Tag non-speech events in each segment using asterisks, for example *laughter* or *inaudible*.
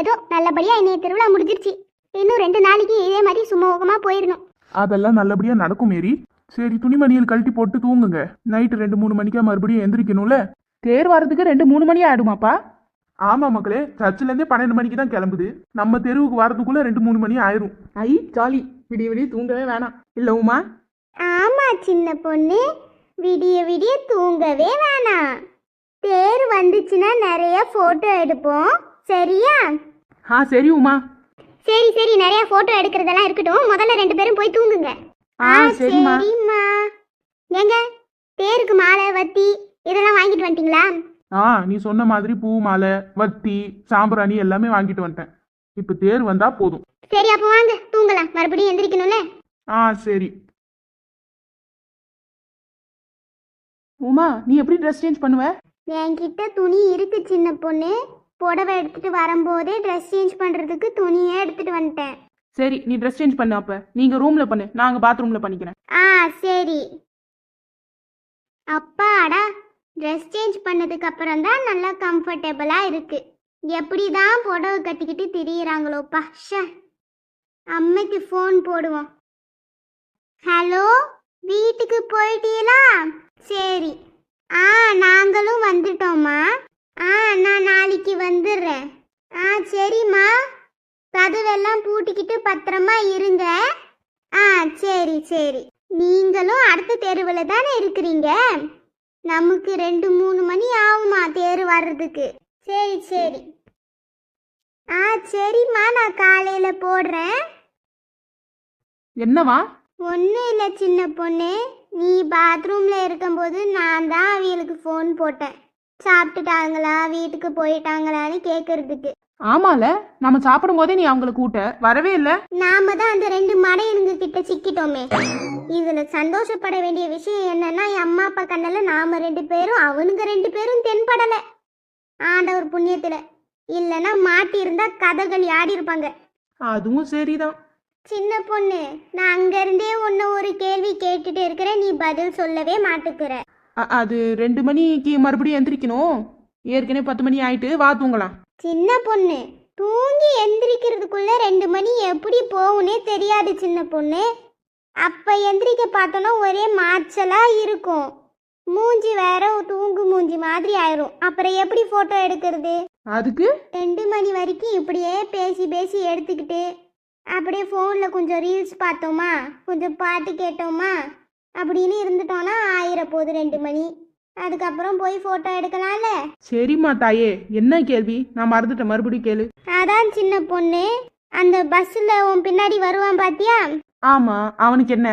ஏதோ நல்லபடியா இன்னைய திருவிழா முடிஞ்சிருச்சு. இன்னும் ரெண்டு நாளைக்கு இதே மாதிரி சுமூகமா போயிடணும் அதெல்லாம் நல்லபடியா நடக்கும் மேரி. சரி துணிமணிகள் கழட்டி போட்டு தூங்குங்க. நைட்டு ரெண்டு மூணு மணிக்கா மறுபடியும் எந்திரிக்கணும்ல? தேர் வரதுக்கு ரெண்டு மூணு மணி ஆயிடுமாப்பா? ஆமா மக்களே. சர்ச்சில இருந்தே பன்னெண்டு மணிக்கு தான் கிளம்புது. நம்ம தெருவுக்கு வரதுக்குள்ள ரெண்டு மூணு மணி ஆயிரும். ஐ ஜாலி. விடிய விடிய தூங்கவே வேணாம். இல்ல உமா? ஆமா சின்ன பொண்ணு. விடிய விடிய தூங்கவே வேணாம். தேர் வந்துச்சுன்னா நிறைய போட்டோ எடுப்போம். சரியா? ஆ சரி உமா. சரி சரி நிறைய போட்டோ எடுக்கிறதெல்லாம் இருக்கட்டும். முதல்ல ரெண்டு பேரும் போய் தூங்குங்க. ஆ சரிம்மா. ஏங்க தேருக்கு மாலை வத்தி இதெல்லாம் வாங்கிட்டு வந்துட்டீங்களா? ஆ நீ சொன்ன மாதிரி பூ மாலை வத்தி சாம்பிராணி எல்லாமே வாங்கிட்டு வந்துட்டேன். இப்ப தேர் வந்தா போதும். சரி அப்போ வாங்க தூங்கலாம். மறுபடியும் எந்திரிக்கணும்ல? ஆ சரி. உமா நீ எப்படி ட்ரெஸ் சேஞ்ச் பண்ணுவ? என்கிட்ட துணி இருக்கு சின்ன பொண்ணு. புடவை எடுத்துட்டு வரும்போதே ட்ரெஸ் சேஞ்ச் பண்றதுக்கு துணியே எடுத்துட்டு வந்துட்டேன். சரி நீ ட்ரெஸ் சேஞ்ச் பண்ணு அப்ப. நீங்க ரூம்ல பண்ணு. நாங்க பாத்ரூம்ல பண்ணிக்கிறேன். ஆ சரி. அப்பாடா ட்ரெஸ் சேஞ்ச் பண்ணதுக்கு அப்புறம் தான் நல்லா கம்ஃபர்டபுளா இருக்கு. எப்படி தான் புடவை கட்டிக்கிட்டு திரியிறாங்களோப்பா. ஷே அம்மைக்கு ஃபோன் போடுவோம். ஹலோ வீட்டுக்கு போயிட்டீங்களா? சரி. ஆ நாங்களும் வந்துட்டோம்மா. ஆ நான் நாளைக்கு வந்துடுறேன் ஆ சரிம்மா. கதவெல்லாம் பூட்டிக்கிட்டு பத்திரமா இருங்க. ஆ சரி சரி. நீங்களும் அடுத்த தெருவில் தானே இருக்கிறீங்க? நமக்கு ரெண்டு மூணு மணி ஆகுமா தேர் வர்றதுக்கு? சரி சரி. ஆ சரிம்மா நான் காலையில் போடுறேன். என்னவா? ஒன்றும் இல்லை சின்ன பொண்ணு. நீ பாத்ரூமில் இருக்கும்போது நான் தான் அவங்களுக்கு ஃபோன் போட்டேன். சாப்பிட்டுட்டாங்களா? வீட்டுக்கு போயிட்டாங்களான்னு கேட்கறதுக்கு ஆமால. நம்ம சாப்பிடும் போதே நீ அவங்கள கூட்ட வரவே இல்ல. நாம தான் அந்த ரெண்டு மடையனுங்க கிட்ட சிக்கிட்டோமே. இதுல சந்தோஷப்பட வேண்டிய விஷயம் என்னன்னா என் அம்மா அப்பா கண்ணுல நாம ரெண்டு பேரும் அவனுங்க ரெண்டு பேரும் தென்படல. ஆண்டவர் புண்ணியத்துல. இல்லைன்னா மாட்டி இருந்தா கதகளி ஆடி இருப்பாங்க. அதுவும் சரிதான். சின்ன பொண்ணு நான் அங்க இருந்தே உன்னை ஒரு கேள்வி கேட்டுட்டு இருக்கிறேன். நீ பதில் சொல்லவே மாட்டுக்கிற. அது ரெண்டு மணிக்கு மறுபடியும் எந்திரிக்கணும். ஏற்கனவே பத்து மணி ஆயிட்டு வா தூங்கலாம். சின்ன பொண்ணு தூங்கி எந்திரிக்கிறதுக்குள்ள ரெண்டு மணி எப்படி போகும்னே தெரியாது சின்ன பொண்ணு. அப்ப எந்திரிக்க பார்த்தோன்னா ஒரே மாய்ச்சலா இருக்கும். மூஞ்சி வேற தூங்கு மூஞ்சி மாதிரி ஆயிரும். அப்புறம் எப்படி போட்டோ எடுக்கிறது? அதுக்கு? ரெண்டு மணி வரைக்கும் இப்படியே பேசி பேசி எடுத்துக்கிட்டு அப்படியே ஃபோனில் கொஞ்சம் ரீல்ஸ் பார்த்தோமா? கொஞ்சம் பாட்டு கேட்டோமா? அப்படின்னு இருந்துட்டோன்னா ஆயிர போகுது ரெண்டு மணி. அதுக்கப்புறம் போய் ஃபோட்டோ எடுக்கலாம்ல? சரிம்மா தாயே. என்ன கேள்வி? நான் மறந்துட்டேன். மறுபடியும் கேளு. அதான் சின்ன பொண்ணு. அந்த பஸ்ஸில் உன் பின்னாடி வருவான் பாத்தியா? ஆமா. அவனுக்கு என்ன?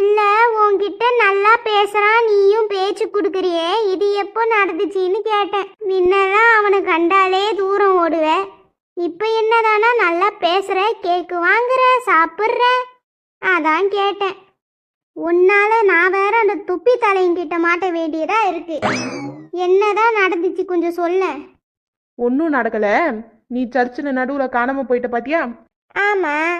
இல்லை உன்கிட்ட நல்லா பேசுகிறான் நீயும் பேச்சு கொடுக்குறியே. இது எப்போ நடந்துச்சின்னு கேட்டேன். முன்னெல்லாம் அவனை கண்டாலே தூரம் ஓடுவேன் இப்போ என்னதானா நல்லா பேசுகிற கேக்கு வாங்குற சாப்பிட்ற? அதான் கேட்டேன். உன்னால நான் வேற அந்த துப்பி தலையங்கிட்ட மாட்ட வேண்டியதா இருக்கு. என்னதான் நடந்துச்சு கொஞ்சம் சொல்ல. ஒன்றும் நடக்கல. நீ சர்ச்சில் நடுவில் காணாம போயிட்ட பாத்தியா? ஆமா.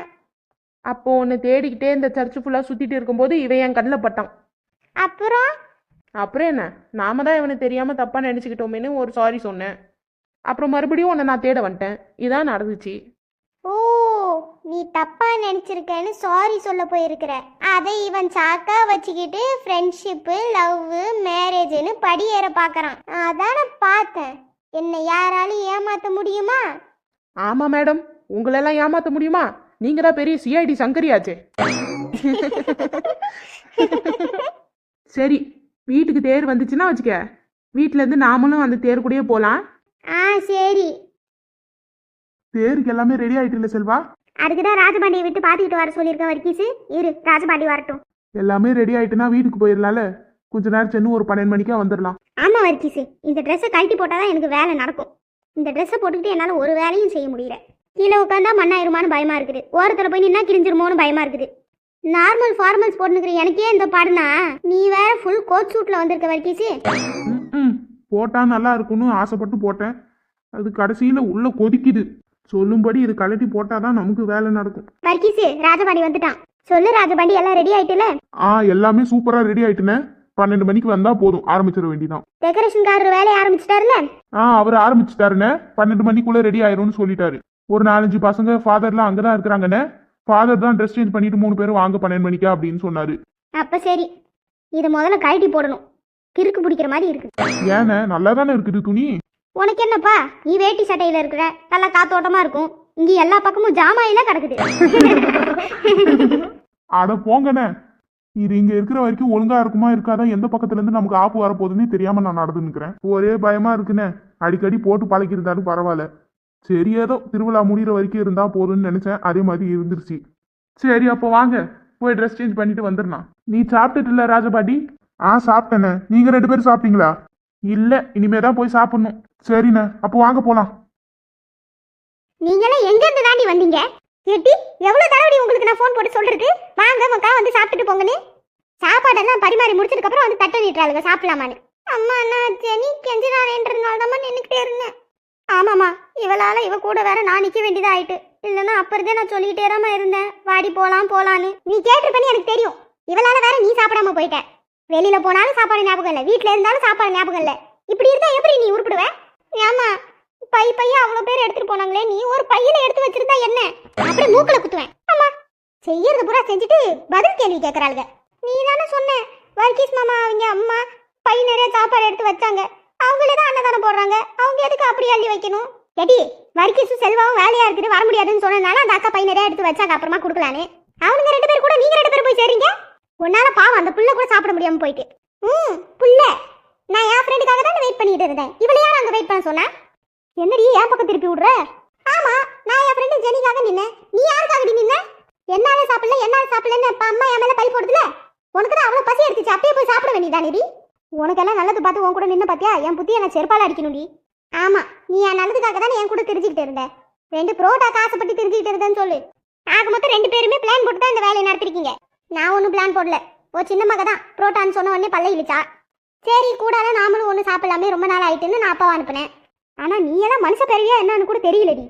அப்போ உன்னை தேடிக்கிட்டே இந்த சர்ச்சு ஃபுல்லாக சுற்றிட்டு இருக்கும்போது இவன் என் கண்ணில் பட்டான். அப்புறம்? அப்புறம் என்ன? நாம தான் இவனை தெரியாமல் தப்பாக நினச்சிக்கிட்டோமேன்னு ஒரு சாரி சொன்னேன். அப்புறம் மறுபடியும் உன்னை நான் தேட வந்துட்டேன். இதான் நடந்துச்சு. நீ தப்பா நினைச்சிருக்கேன்னு சாரி சொல்ல போயிருக்கிற. அதை இவன் சாக்கா வச்சுக்கிட்டு ஃப்ரெண்ட்ஷிப்பு லவ் மேரேஜ்னு படி ஏற பார்க்கறான் அதான் நான் பார்த்தேன். என்னை யாராலும் ஏமாத்த முடியுமா? ஆமாம் மேடம். உங்களெல்லாம் ஏமாற்ற முடியுமா? நீங்கள் தான் பெரிய சிஐடி சங்கரியாச்சே. சரி வீட்டுக்கு தேர் வந்துச்சுன்னா வச்சுக்க. வீட்டிலேருந்து நாமளும் அந்த தேர் கூடயே போகலாம் ஆ சரி. தேருக்கு எல்லாமே ரெடி ஆயிட்டு செல்வா? அதுக்கு தான் ராஜபாண்டியை விட்டு பார்த்துக்கிட்டு வர சொல்லியிருக்கேன் வர்க்கீஸு இரு ராஜபாண்டி வரட்டும். எல்லாமே ரெடி ஆயிட்டுனா வீட்டுக்கு போயிடலாம்ல கொஞ்ச நேரம் சென்னு ஒரு பன்னெண்டு மணிக்கா வந்துடலாம் ஆமா வர்க்கீஸு இந்த ட்ரெஸ்ஸை கழட்டி போட்டால் தான் எனக்கு வேலை நடக்கும். இந்த ட்ரெஸ்ஸை போட்டுக்கிட்டு என்னால் ஒரு வேலையும் செய்ய முடியல. கீழே உட்காந்தா மண்ணாயிருமான்னு பயமா இருக்குது. ஓரத்தில் போய் நின்னா கிழிஞ்சிருமோன்னு பயமா இருக்குது. நார்மல் ஃபார்மல்ஸ் போட்டுக்கிற எனக்கே இந்த பாடுனா. நீ வேற ஃபுல் கோட் சூட்ல வந்திருக்க வர்க்கீஸு ம், ம் போட்டா நல்லா இருக்கும்னு ஆசைப்பட்டு போட்டேன். அது கடைசியில உள்ள கொதிக்குது. சொல்லும்படி இது கழட்டி போட்டாதான் நமக்கு வேலை நடக்கும். வர்க்கீஸு ராஜபாண்டி வந்துட்டான். சொல்லு ராஜபாண்டி எல்லாம் ரெடி ஆயிட்டுல? ஆ எல்லாமே சூப்பரா ரெடி ஆயிட்டுனே பன்னெண்டு மணிக்கு வந்தா போதும் ஆரம்பிச்சிட வேண்டியதான் டெக்கரேஷன்காரர் வேலையை ஆரம்பிச்சிட்டாருல? ஆ அவர் ஆரம்பிச்சுட்டாருண்ணே பன்னெண்டு மணிக்குள்ள ரெடி ஆயிரும்னு சொல்லிட்டாரு. ஒரு நாலஞ்சு பசங்க ஃபாதர்லாம் அங்கே தான் இருக்கிறாங்கண்ணே ஃபாதர் தான் ட்ரெஸ் சேஞ்ச் பண்ணிட்டு மூணு பேரும் வாங்க பன்னெண்டு மணிக்கா அப்படின்னு சொன்னாரு. அப்ப சரி இதை முதல்ல கழட்டி போடணும். கிறுக்கு பிடிக்கிற மாதிரி இருக்கு. ஏண்ணே நல்லா தானே இருக்குது துணி? உனக்கு என்னப்பா நீ வேட்டி சட்டையில இருக்கிற நல்லா காத்தோட்டமா இருக்கும். இங்க எல்லா பக்கமும் ஜாமாயில கிடக்குது. *laughs* அட போங்கண்ணே. இது இங்க இருக்கிற வரைக்கும் ஒழுங்கா இருக்குமா இருக்காதா? எந்த பக்கத்துல இருந்து நமக்கு ஆப்பு வரப்போகுதுன்னு தெரியாம நான் நடந்து நிக்கிறேன். ஒரே பயமா இருக்குண்ணே. அடிக்கடி போட்டு பழக்கிருந்தாலும் பரவாயில்ல. சரி ஏதோ திருவிழா முடிகிற வரைக்கும் இருந்தா போதும்னு நினைச்சேன். அதே மாதிரி இருந்துருச்சு. சரி அப்போ வாங்க. போய் ட்ரெஸ் சேஞ்ச் பண்ணிட்டு வந்துடலாம். நீ சாப்பிட்டுட்டு இல்ல ராஜபாட்டி? ஆ சாப்பிட்டேண்ணே. நீங்க ரெண்டு பேரும் சாப்பிட்டீங்களா? இல்ல இனிமே தான் போய் சாப்பிடணும். சரிண்ணே அப்போ வாங்க போலாம். நீங்களாம் எங்க இருந்து தாண்டி வந்தீங்க? எட்டி எவ்வளவு தடவை உங்களுக்கு நான் ஃபோன் போட்டு சொல்றது? வாங்க மக்கா வந்து சாப்பிட்டுட்டு போங்கன்னு சாப்பாடெல்லாம் பரிமாறி முடிச்சதுக்கு அப்புறம் வந்து தட்டை நீட்டுறாளுங்க சாப்பிடலாமான்னு. அம்மா நான் ஜெனி கெஞ்சினாலேன்றதுனால தான் நின்றுக்கிட்டே இருந்தேன். ஆமாம்மா இவளால இவ கூட வேற நான் நிக்க வேண்டியதா ஆயிட்டு இல்லைன்னா அப்பறதே நான் சொல்லிக்கிட்டே இருந்தேன். வாடி போலாம் போலான்னு. நீ கேட்டிருப்பேன்னு எனக்கு தெரியும். இவளால வேற நீ சாப்பிடாம போயிட்ட. வெளியில போனாலும் சாப்பாடு ஞாபகம் இல்லை. வீட்டில் இருந்தாலும் சாப்பாடு ஞாபகம் இல்லை. இப்படி இருந்தா எப்படி நீ உருப்பிடுவ? ஏமா பை பைய அவ்வளவு பேர் எடுத்துட்டு போனாங்களே நீ ஒரு பையில எடுத்து வச்சிருந்தா என்ன? அப்படியே மூக்கல குத்துவேன். ஆமா. செய்யறது பூரா செஞ்சுட்டு பதில் கேள்வி கேட்கறாளுங்க நீ தானே சொன்ன வர்கீஸ் மாமா அவங்க அம்மா பை நிறைய சாப்பாடு எடுத்து வச்சாங்க. அவங்களே தான் அன்னதானம் போடுறாங்க. அவங்க எதுக்கு அப்படி அள்ளி வைக்கணும்? எடி வர்கீஸும் செல்வாவும் வேலையா இருக்குது வர முடியாதுன்னு சொன்னதுனால அந்த அக்கா பை நிறைய எடுத்து வச்சாங்க. அப்புறமா கொடுக்கலான்னு அவனுங்க ரெண்டு பேர் கூட நீங்க ரெண்டு பேரும் போய் சேர்றீங்க உன்னால பாவம் அந்த புள்ள கூட சாப்பிட முடியாம போயிட்டு. ம் புள்ள. நான் என் ஃப்ரெண்டுக்காக தான் வெயிட் பண்ணிட்டு இருந்தேன். இவளை யார் அங்க வெயிட் பண்ண சொன்னா? என்னடி ஏன் பக்கம் திருப்பி விடுற? ஆமா நான் என் ஃப்ரெண்டு ஜெனிக்காக நின்னேன். நீ யாருக்காக நின்ன? என்னால சாப்பிடல என்னால சாப்பிடலன்னு அம்மா என் மேல பை போடுதுல? உனக்கு தான் அவ்வளவு பசி எடுத்துச்சு. அப்பயே போய் சாப்பிட வேண்டியதானேடி? உனக்கெல்லாம் நல்லது பார்த்து உன் கூட நின்று பாத்தியா? என் புத்தியை நான் செருப்பால அடிக்கணும்டி. ஆமா நீ என் நல்லதுக்காக தானே என் கூட தெரிஞ்சுக்கிட்டு இருந்தேன் ரெண்டு புரோட்டா காசுப்பட்டு தெரிஞ்சுக்கிட்டு இருந்தேன்னு சொல்லு. ஆக மொத்தம் ரெண்டு பேருமே பிளான் போட்டு தான் இந்த வேலையை நடத்திருக்கீங்க. நான் ஒன்றும் பிளான் போடல. ஓ சின்ன மக தான் புரோட்டான்னு சொன்ன உடனே பல்ல இழிச்சா சரி கூடாத நாமளும் ஒன்று சாப்பிடலாமே. ரொம்ப நாள் ஆயிட்டுன்னு நான் அப்பாவை அனுப்புனேன். ஆனால் நீ எல்லாம் மனுஷ பெரிய என்னன்னு கூட தெரியலடி.